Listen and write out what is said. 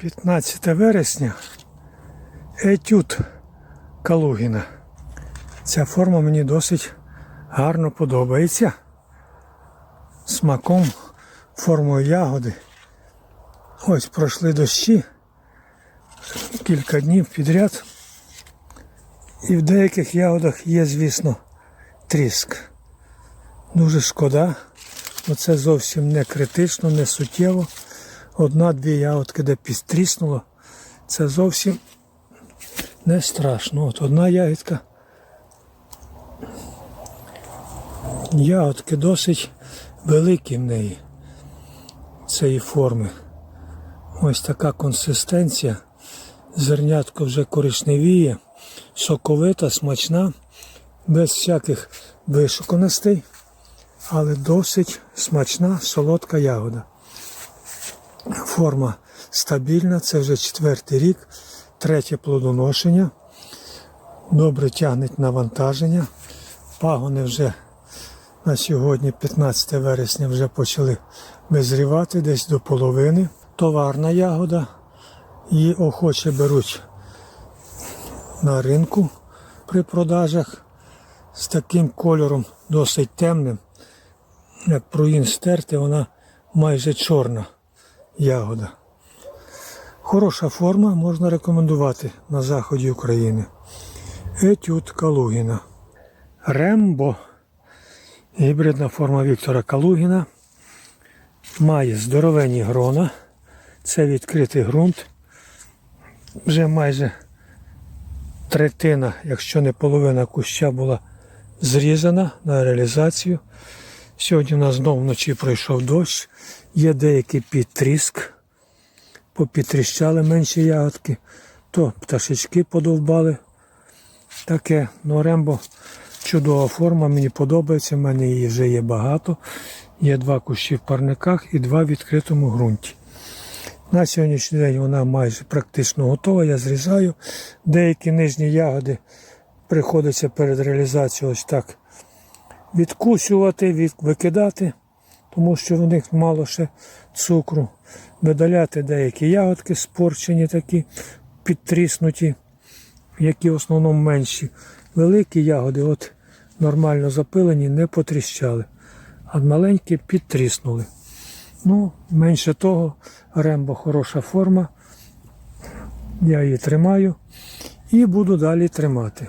15 вересня. Етюд Калугіна. Ця форма мені досить гарно подобається. Смаком, формою ягоди. Ось пройшли дощі кілька днів підряд. І в деяких ягодах є, звісно, тріск. Дуже шкода. Оце зовсім не критично, не суттєво. Одна-дві ягодки, де підтріснуло, це зовсім не страшно. От одна ягідка. Ягодки досить великі в неї цієї форми. Ось така консистенція. Зернятко вже коричневіє, соковита, смачна, без всяких вишуканостей, але досить смачна, солодка ягода. Форма стабільна, це вже четвертий рік, третє плодоношення. Добре тягнеть навантаження. Пагони вже на сьогодні, 15 вересня, вже почали визрівати десь до половини. Товарна ягода. Її охоче беруть на ринку при продажах з таким кольором досить темним. Як пруїн стерти, вона майже чорна ягода. Хороша форма можна рекомендувати на заході України. Етюд Калугіна. Рембо. Гібридна форма Віктора Калугіна. Має здоровенні грона. Це відкритий ґрунт. Вже майже третина, якщо не половина куща була зрізана на реалізацію. Сьогодні у нас знову вночі пройшов дощ, є деякий підтріск, попітріщали менші ягодки, то пташечки подовбали. Таке, ну рембо чудова форма, мені подобається, в мене її вже є багато. Є два кущі в парниках і два в відкритому ґрунті. На сьогоднішній день вона майже практично готова, я зрізаю. Деякі нижні ягоди приходиться перед реалізацією ось так відкусювати, від- викидати, тому що в них мало ще цукру. Видаляти деякі ягодки спорчені такі, підтріснуті, які в основному менші. Великі ягоди от нормально запилені, не потріщали, а маленькі підтріснули. Ну, менше того, рембо хороша форма. Я її тримаю і буду далі тримати.